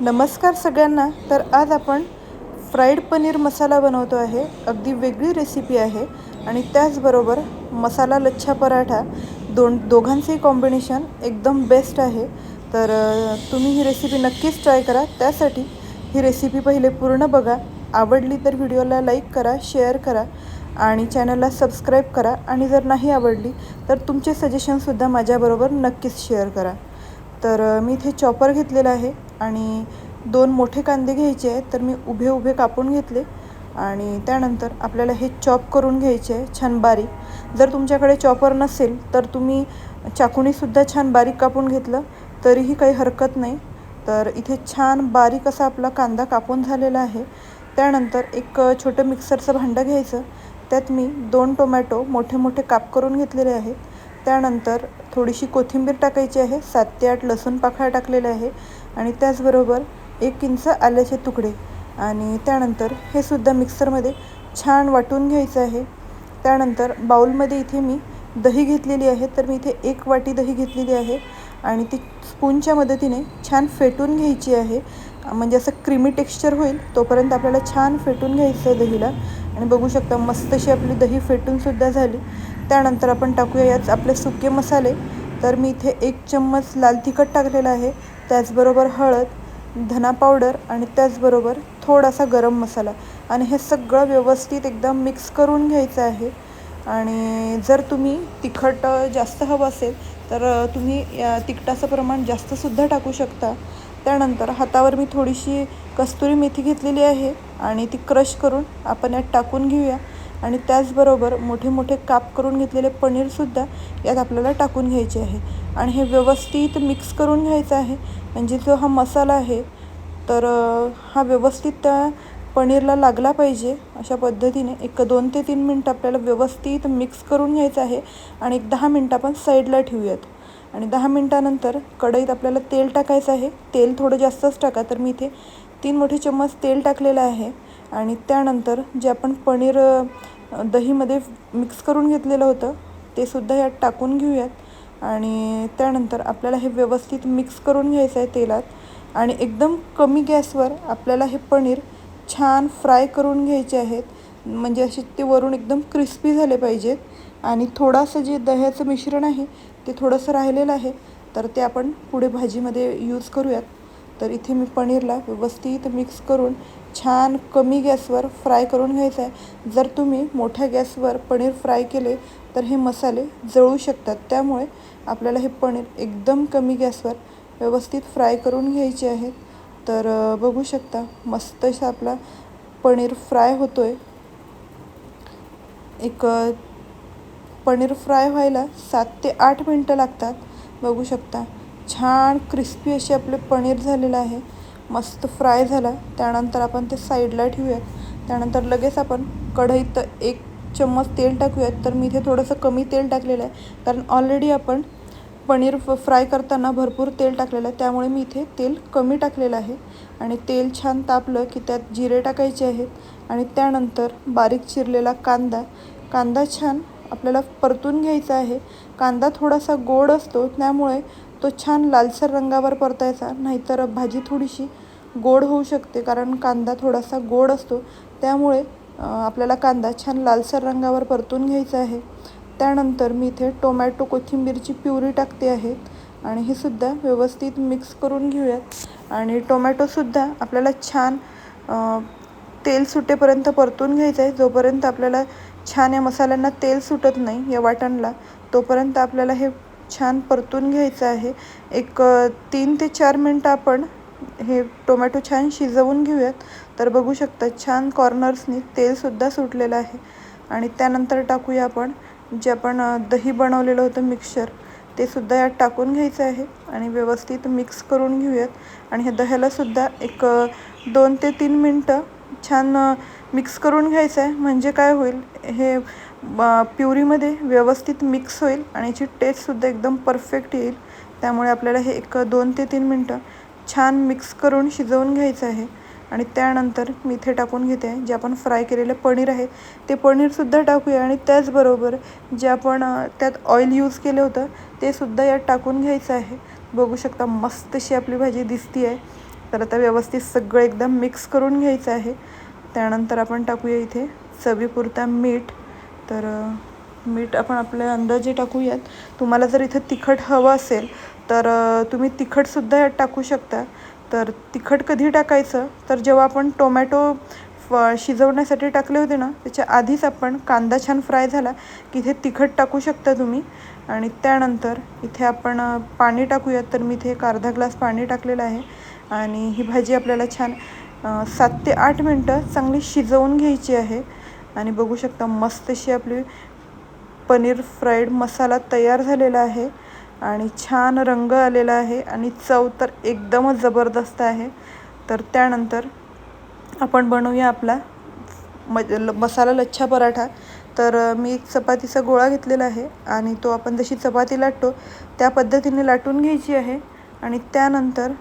नमस्कार सगळ्यांना. तर आज आपण फ्राईड पनीर मसाला बनवतो आहे. अगदी वेगळी रेसिपी आहे. आणि त्याचबरोबर मसाला लच्छा पराठा दोन दोघांचंही कॉम्बिनेशन एकदम बेस्ट आहे. तर तुम्ही ही रेसिपी नक्कीच ट्राय करा. त्यासाठी ही रेसिपी पहिले पूर्ण बघा. आवडली तर व्हिडिओला लाईक करा शेअर करा आणि चॅनलला सबस्क्राईब करा. आणि जर नाही आवडली तर तुमचे सजेशनसुद्धा माझ्याबरोबर नक्कीच शेअर करा. तर मी इथे चॉपर घेतलेला आहे. आणि दोन मोठे कांदे घ्यायचे आहेत तर मी उभे उभे कापून घेतले. आणि त्यानंतर आपल्याला हे चॉप करून घ्यायचे आहे छान बारीक. जर तुमच्याकडे चॉपर नसेल तर तुम्ही चाकूनीसुद्धा छान बारीक कापून घेतलं तरीही काही हरकत नाही. तर इथे छान बारीक असा आपला कांदा कापून झालेला आहे. त्यानंतर एक छोटं मिक्सरचं भांडं घ्यायचं. त्यात मी दोन टोमॅटो मोठे मोठे काप करून घेतलेले आहेत. त्यानंतर थोडीशी कोथिंबीर टाकायची आहे सात ते आठ लसूण पाकळ्या टाकलेले आहे. आणि त्याचबरोबर एक इंच आल्याचे तुकडे. आणि त्यानंतर हे सुद्धा मिक्सरमध्ये छान वाटून घ्यायचं आहे. त्यानंतर बाऊलमध्ये इथे मी दही घेतलेली आहे तर मी इथे एक वाटी दही घेतलेली आहे. आणि ती स्पूनच्या मदतीने छान फेटून घ्यायची आहे. म्हणजे असं क्रीमी टेक्स्चर होईल तोपर्यंत आपल्याला छान फेटून घ्यायचं आहे दहीला. आणि बघू शकता मस्त अशी आपली दही फेटूनसुद्धा झाली. त्यानंतर आपण टाकूया याच आपले सुके मसाले. तर मी इथे एक चम्मच लाल तिखट टाकलेलं आहे. त्याचबरोबर हळद धना पावडर आणि त्याचबरोबर थोडासा गरम मसाला. आणि हे सगळं व्यवस्थित एकदम मिक्स करून घ्यायचं आहे. आणि जर तुम्ही तिखट जास्त हवं असेल तर तुम्ही या तिखटाचं प्रमाण जास्तसुद्धा टाकू शकता. त्यानंतर हातावर मी थोडीशी कस्तुरी मेथी घेतलेली आहे आणि ती क्रश करून आपण यात टाकून घेऊया. आणि त्याचबरोबर मोठे मोठे काप करून घेतलेले पनीरसुद्धा यात आपल्याला टाकून घ्यायचे आहे. आणि हे व्यवस्थित मिक्स करून घ्यायचं आहे. म्हणजे जो हा मसाला आहे तर हा व्यवस्थित त्या पनीरला लागला पाहिजे. अशा पद्धतीने एक दोन ते तीन मिनटं आपल्याला व्यवस्थित मिक्स करून घ्यायचं आहे. आणि एक दहा मिनटं आपण साईडला ठेवूयात. आणि दहा मिनटानंतर कढईत आपल्याला तेल टाकायचं आहे. तेल थोडं जास्तच टाका तर मी इथे तीन मोठे चम्मच तेल टाकलेलं आहे. आणि त्यानंतर जे आपण पनीर दहीमध्ये मिक्स करून घेतलेलं होतं ते सुद्धा यात टाकून घेऊयात. आणि त्यानंतर आपल्याला हे व्यवस्थित मिक्स करून घ्यायचं आहे तेलात. आणि एकदम कमी गॅसवर आपल्याला हे पनीर छान फ्राय करून घ्यायचे आहेत. म्हणजे असे ते वरून एकदम क्रिस्पी झाले पाहिजेत. आणि थोडंसं जे दह्याचं मिश्रण आहे ते थोडंसं राहिलेलं आहे तर ते आपण पुढे भाजीमध्ये यूज करूयात. तर इथे मी पनीरला व्यवस्थित मिक्स करून छान कमी गॅसवर फ्राय करून घ्यायचं आहे. जर तुम्ही मोठ्या गॅसवर पनीर फ्राय केले तर हे मसाले जळू शकतात. त्यामुळे आपल्याला हे पनीर एकदम कमी गॅसवर व्यवस्थित फ्राय करून घ्यायचे आहेत तर बघू शकता मस्त असा आपला पनीर फ्राय होतो आहे एक पनीर फ्राय व्हायला सात ते आठ मिनटं लागतात. बघू शकता छान क्रिस्पी असे आपले पनीर झालेलं आहे. मस्त फ्राय झाला. त्यानंतर आपण ते साईडला ठेवूयात त्यानंतर लगेच आपण कढईत एक चम्मच तेल टाकूयात. तर मी इथे थोडंसं कमी तेल टाकलेलं आहे. कारण ऑलरेडी आपण पनीर फ्राय करताना भरपूर तेल टाकलेलं आहे. त्यामुळे मी इथे तेल कमी टाकलेलं आहे. आणि तेल छान तापलं की त्यात जिरे टाकायचे आहेत. आणि त्यानंतर बारीक चिरलेला कांदा. कांदा छान आपल्याला परतून घ्यायचा आहे. कांदा थोडासा गोड असतो. त्यामुळे तो छान लालसर रंगावर परतायचा नाहीतर भाजी थोडीशी गोड होऊ शकते कारण कांदा थोडासा गोड असतो. त्यामुळे आपल्याला कांदा छान लालसर रंगावर परतून घ्यायचा आहे. त्यानंतर मी इथे टोमॅटो कोथिंबीरची प्युरी टाकते आहे आणि हे सुद्धा व्यवस्थित मिक्स करून घेऊयात. आणि टोमॅटोसुद्धा आपल्याला छान तेल सुटेपर्यंत परतून घ्यायचं आहे. जोपर्यंत आपल्याला छान या मसाल्यांना तेल सुटत नाही या वाटणला तोपर्यंत आपल्याला हे छान परतून घ्यायचं आहे. एक तीन ते चार मिनटं आपण हे टोमॅटो छान शिजवून घेऊयात. तर बघू शकता छान कॉर्नर्सनी तेलसुद्धा सुटलेलं आहे. आणि त्यानंतर टाकूया आपण जे आपण दही बनवलेलं होतं मिक्सचर ते सुद्धा यात टाकून घ्यायचं आहे. आणि व्यवस्थित मिक्स करून घेऊयात. आणि हे दह्यालासुद्धा एक दोन ते तीन मिनटं छान मिक्स करून घ्यायचं आहे. म्हणजे काय होईल हे प्युरीमध्ये व्यवस्थित मिक्स होईल आणि याची टेस्टसुद्धा एकदम परफेक्ट येईल. त्यामुळे आपल्याला हे एक दोन ते तीन मिनटं छान मिक्स करून शिजवून घ्यायचं आहे. आणि त्यानंतर मी इथे टाकून घेते जे आपण फ्राय केलेलं पनीर आहे. ते पनीरसुद्धा टाकूया आणि त्याचबरोबर जे आपण त्यात ऑइल यूज केलं होतं ते सुद्धा यात टाकून घ्यायचं आहे. बघू शकता मस्त अशी आपली भाजी दिसती आहे तर आता व्यवस्थित सगळं एकदम मिक्स करून घ्यायचं आहे. त्यानंतर आपण टाकूया इथे चवीपुरता मीठ. तर मीठ आपण आपल्या अंदाजे टाकूयात. तुम्हाला जर इथं तिखट हवं असेल तर तुम्ही तिखटसुद्धा यात टाकू शकता. तर तिखट कधी टाकायचं? तर जेव्हा आपण टोमॅटो फ शिजवण्यासाठी टाकले होते ना त्याच्या आधीच आपण कांदा छान फ्राय झाला की इथे तिखट टाकू शकता तुम्ही. आणि त्यानंतर इथे आपण पाणी टाकूयात. तर मी इथे एक अर्धा ग्लास पाणी टाकलेलं आहे. आणि ही भाजी आपल्याला छान सात ते आठ मिनटं चांगली शिजवून घ्यायची आहे. आणि बघू शकता मस्त अशी आपली पनीर फ्राईड मसाला तयार झालेला आहे. आणि छान रंग आलेला आहे आणि चव तर एकदमच जबरदस्त आहे. तर त्यानंतर आपण बनवूया आपला म ल मसाला लच्छा पराठा. तर मी एक चपातीचा गोळा घेतलेला आहे आणि तो आपण जशी चपाती लाटतो त्या पद्धतीने लाटून घ्यायची आहे. आणि त्यानंतर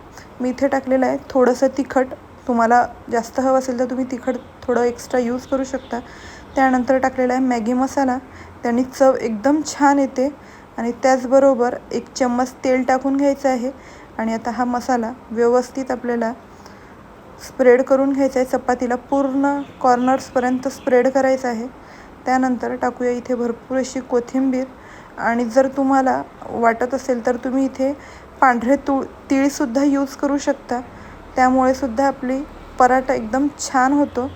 मी इथे टाकलेलं आहे थोडंसं तिखट तुम्हाला जास्त हवं असेल तर तुम्ही तिखट थोडं एक्स्ट्रा यूज करू शकता. त्यानंतर टाकलेला आहे मॅगी मसाला. त्याने चव एकदम छान येते. आणि त्याचबरोबर एक चम्मच तेल टाकून घ्यायचं आहे. आणि आता हा मसाला व्यवस्थित आपल्याला स्प्रेड करून घ्यायचा आहे. चपातीला पूर्ण कॉर्नर्सपर्यंत स्प्रेड करायचं आहे. त्यानंतर टाकूया इथे भरपूर अशी कोथिंबीर. आणि जर तुम्हाला वाटत असेल तर तुम्ही इथे पांढरे तुळ तीळसुद्धा यूज करू शकता. त्यामुळे सुद्धा आपली पराठा एकदम छान होतो.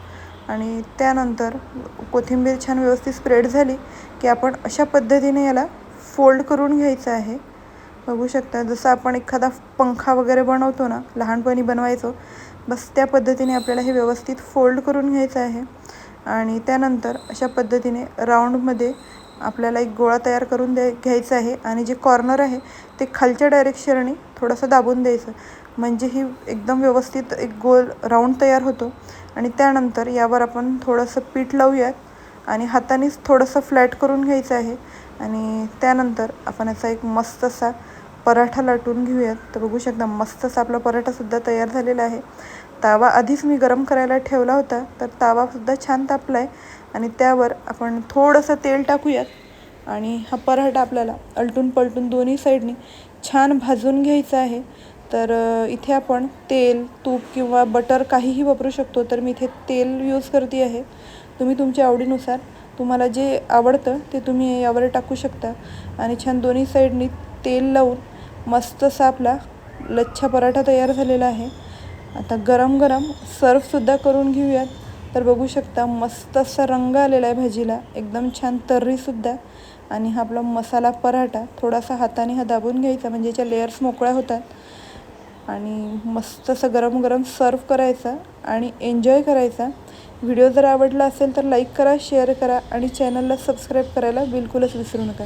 आणि त्यानंतर कोथिंबीर छान व्यवस्थित स्प्रेड झाली की आपण अशा पद्धतीने याला फोल्ड करून घ्यायचं आहे. बघू शकता जसं आपण एखादा पंखा वगैरे बनवतो ना लहानपणी बनवायचो बस त्या पद्धतीने आपल्याला हे व्यवस्थित फोल्ड करून घ्यायचं आहे. आणि त्यानंतर अशा पद्धतीने राऊंडमध्ये आपल्याला एक गोळा तयार करून द्या घ्यायचा आहे. आणि जे कॉर्नर आहे ते खालच्या डायरेक्शनने थोडंसं दाबून द्यायचं. म्हणजे ही एकदम व्यवस्थित एक गोल राऊंड तयार होतो. आणि त्यानंतर यावर आपण थोडंसं पीठ लावूयात. आणि हातानेच थोडंसं फ्लॅट करून घ्यायचं आहे. आणि त्यानंतर आपण याचा एक मस्त असा पराठा लाटून घेऊयात. तर बघू शकता मस्त असा आपला पराठासुद्धा तयार झालेला आहे. तावा आधीच मी गरम करायला ठेवला होता. तर तावासुद्धा छान तापला आहे आणि त्यावर आपण थोडंसं तेल टाकूयात. आणि हा पराठा आपल्याला अलटून पलटून दोन्ही साईडनी छान भाजून घ्यायचा आहे. तर इथे आपण तेल तूप किंवा बटर काहीही वापरू शकतो तर मी इथे तेल यूज करते आहे. तुम्ही तुमच्या आवडीनुसार तुम्हाला जे आवडतं ते तुम्ही यावर टाकू शकता. आणि छान दोन्ही साईडनी तेल लावून मस्त असा आपला लच्छा पराठा तयार झालेला आहे. आता गरम गरम सर्वसुद्धा करून घेऊयात. तर बघू शकता मस्त असा रंग आलेला आहे भाजीला. एकदम छान तर्रीसुद्धा आणि हा आपला मसाला पराठा थोडासा हाताने हा दाबून घ्यायचा म्हणजे याच्या लेयर्स मोकळ्या होतात. आणि मस्त असं गरम गरम सर्व करायचा आणि एन्जॉय करायचा. व्हिडिओ जर आवडला असेल तर लाईक करा शेअर करा आणि चॅनलला सबस्क्राईब करायला बिलकुलच विसरू नका.